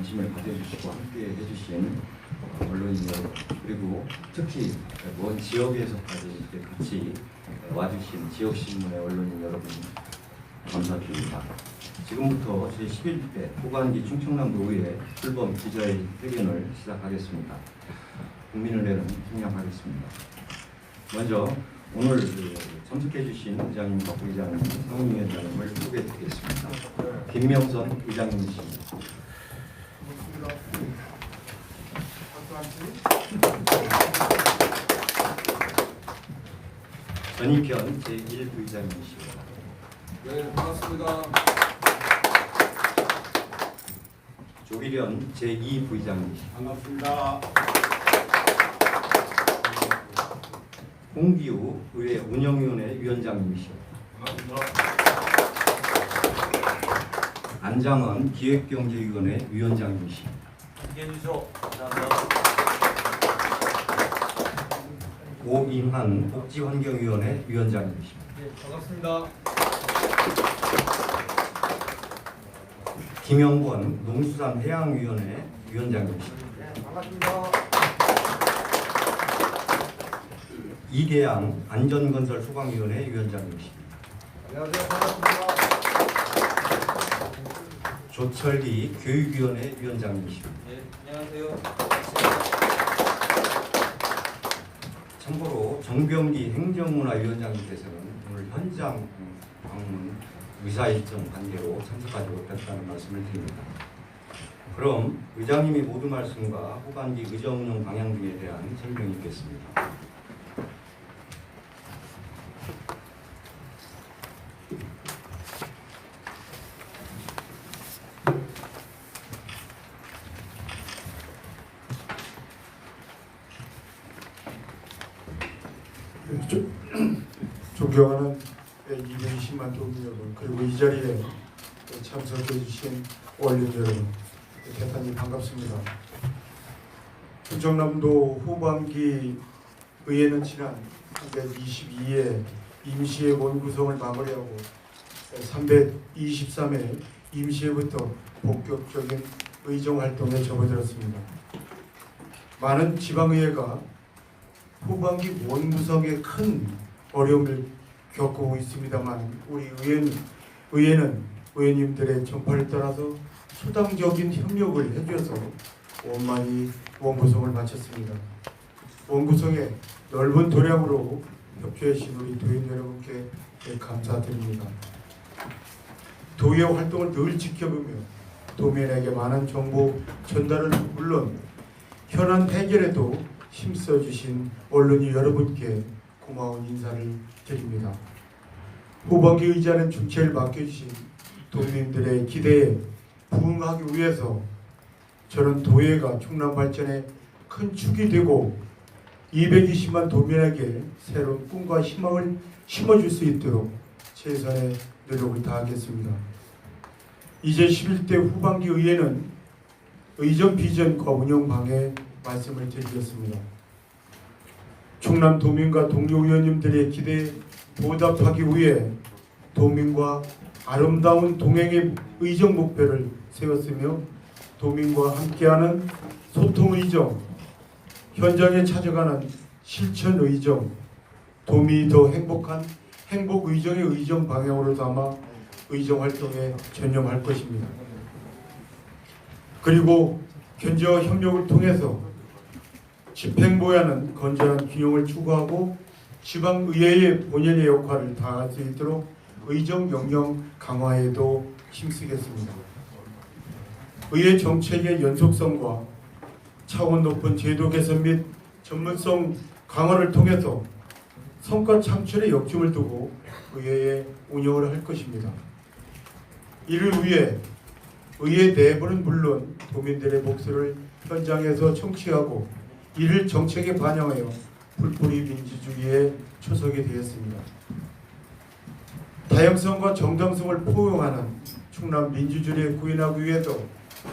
관심을 가져주시고 함께 해주신 언론인 여러분 그리고 특히 먼 지역에서까지 같이 와주신 지역신문의 언론인 여러분 감사드립니다. 지금부터 제11회 호반기 충청남도의회 출범 기자의 회견을 시작하겠습니다. 국민을 내는 생략하겠습니다. 먼저 오늘 그 참석해주신 의장님과 부의장님, 상임위원장님을 소개해드리겠습니다. 김명선 의장님이십니다. 전익현 제1부의장님이십니다. 네, 반갑습니다. 조기련 제2부의장님이십니다. 반갑습니다. 홍기우 의회 운영위원회 위원장님이십니다. 반갑습니다. 안장원 기획경제위원회 위원장님이십니다. 함께해 주셔. 감사합니다. 오임한 복지환경위원회 위원장님이십니다. 네, 반갑습니다. 김영권 농수산해양위원회 위원장님이십니다. 네, 반갑습니다. 이계양 안전건설 소방위원회 위원장님이십니다. 안녕하세요. 반갑습니다. 조철기 교육위원회 위원장님이십니다. 네, 안녕하세요. 참고로 정병기 행정문화위원장님께서는 오늘 현장 방문 의사 일정 관계로 참석하지 못했다는 말씀을 드립니다. 그럼 의장님이 모든 말씀과 후반기 의정 운영 방향 등에 대한 설명이 있겠습니다. 존경하는 220만 도민 여러분 그리고 이 자리에 참석해 주신 원린 여러분 대단히 반갑습니다. 충청남도 후반기 의회는 지난 322회 임시회 본구성을 마무리하고 323회 임시회부터 본격적인 의정 활동에 접어들었습니다. 많은 지방의회가 후반기 원구성에 큰 어려움을 겪고 있습니다만 우리 의원 의회는 의원님들의 정파를 따라서 수당적인 협력을 해주셔서 원만히 원구성을 마쳤습니다. 원구성의 넓은 도량으로 협조해 주신 우리 도민 여러분께 감사드립니다. 도의 활동을 늘 지켜보며 도민에게 많은 정보 전달을 물론 현안 해결에도 힘써 주신 언론인 여러분께 고마운 인사를 드립니다. 후반기 의자는 주체를 맡겨주신 도민들의 기대에 부응하기 위해서 저는 도예가 충남 발전에 큰 축이 되고 220만 도민에게 새로운 꿈과 희망을 심어줄 수 있도록 최선의 노력을 다하겠습니다. 이제 11대 후반기 의회는 의정 비전과 운영 방해 말씀을 드리겠습니다. 충남 도민과 동료 의원님들의 기대에 보답하기 위해 도민과 아름다운 동행의 의정 목표를 세웠으며 도민과 함께하는 소통 의정, 현장에 찾아가는 실천 의정, 도민이 더 행복한 행복 의정의 의정 방향으로 담아 의정 활동에 전념할 것입니다. 그리고 견제와 협력을 통해서 집행부와는 건전한 균형을 추구하고 지방의회의 본연의 역할을 다할 수 있도록 의정 영역 강화에도 힘쓰겠습니다. 의회 정책의 연속성과 차원 높은 제도 개선 및 전문성 강화를 통해서 성과 창출에 역점을 두고 의회의 운영을 할 것입니다. 이를 위해 의회 내부는 물론 도민들의 목소리를 현장에서 청취하고 이를 정책에 반영하여 풀뿌리 민주주의에 초석이 되었습니다. 다양성과 정당성을 포용하는 충남 민주주의를 구현하기 위해서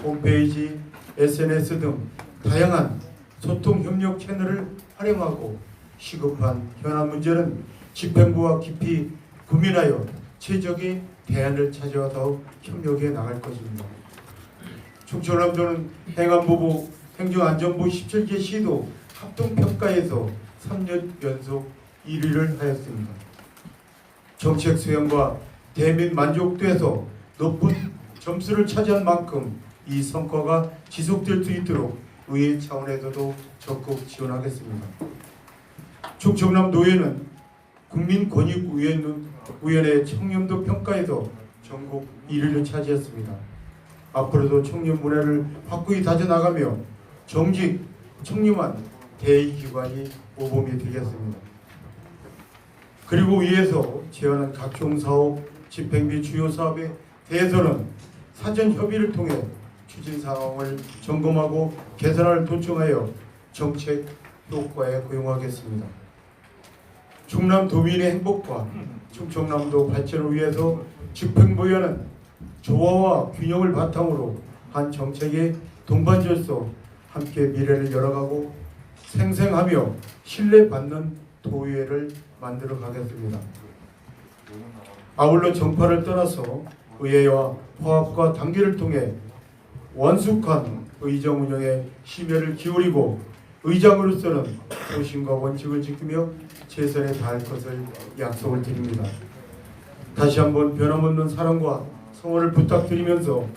홈페이지, SNS 등 다양한 소통 협력 채널을 활용하고 시급한 현안 문제는 집행부와 깊이 고민하여 최적의 대안을 찾아 더욱 협력해 나갈 것입니다. 충청남도는 행안부부 행정안전부 17개 시도 합동평가에서 3년 연속 1위를 하였습니다. 정책 수행과 대민 만족도에서 높은 점수를 차지한 만큼 이 성과가 지속될 수 있도록 의회 차원에서도 적극 지원하겠습니다. 충청남 노회는 국민권익위원회 청렴도 평가에서 전국 1위를 차지했습니다. 앞으로도 청년 문화를 확고히 다져나가며 정직, 청렴한 대의기관이 모범이 되겠습니다. 그리고 위에서 제안한 각종 사업, 집행비 주요 사업에 대해서는 사전 협의를 통해 추진 상황을 점검하고 개선을 도청하여 정책 효과에 고용하겠습니다. 충남 도민의 행복과 충청남도 발전을 위해서 집행부위원은 조화와 균형을 바탕으로 한 정책의 동반자로서 함께 미래를 열어가고 생생하며 신뢰받는 도의회를 만들어 가겠습니다. 아울러 정파를 떠나서 의회와 화합과 단계를 통해 원숙한 의정 운영에 심혈을 기울이고 의장으로서는 소신과 원칙을 지키며 최선에 다할 것을 약속을 드립니다. 다시 한번 변함없는 사랑과 성원을 부탁드리면서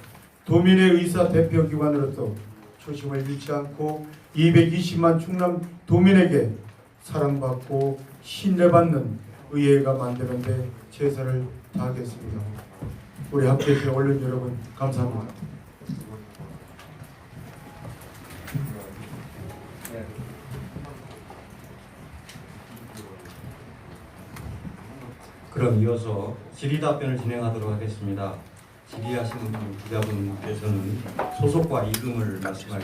도민의 의사 대표 기관으로서 초심을 잃지 않고 220만 충남 도민에게 사랑받고 신뢰받는 의회가 만드는 데 최선을 다하겠습니다. 우리 주신 언론 여러분 감사합니다. 그럼 이어서 질의 답변을 진행하도록 하겠습니다. 질의하시는 기자분께서는 소속과 이름을 말씀하겠습니다.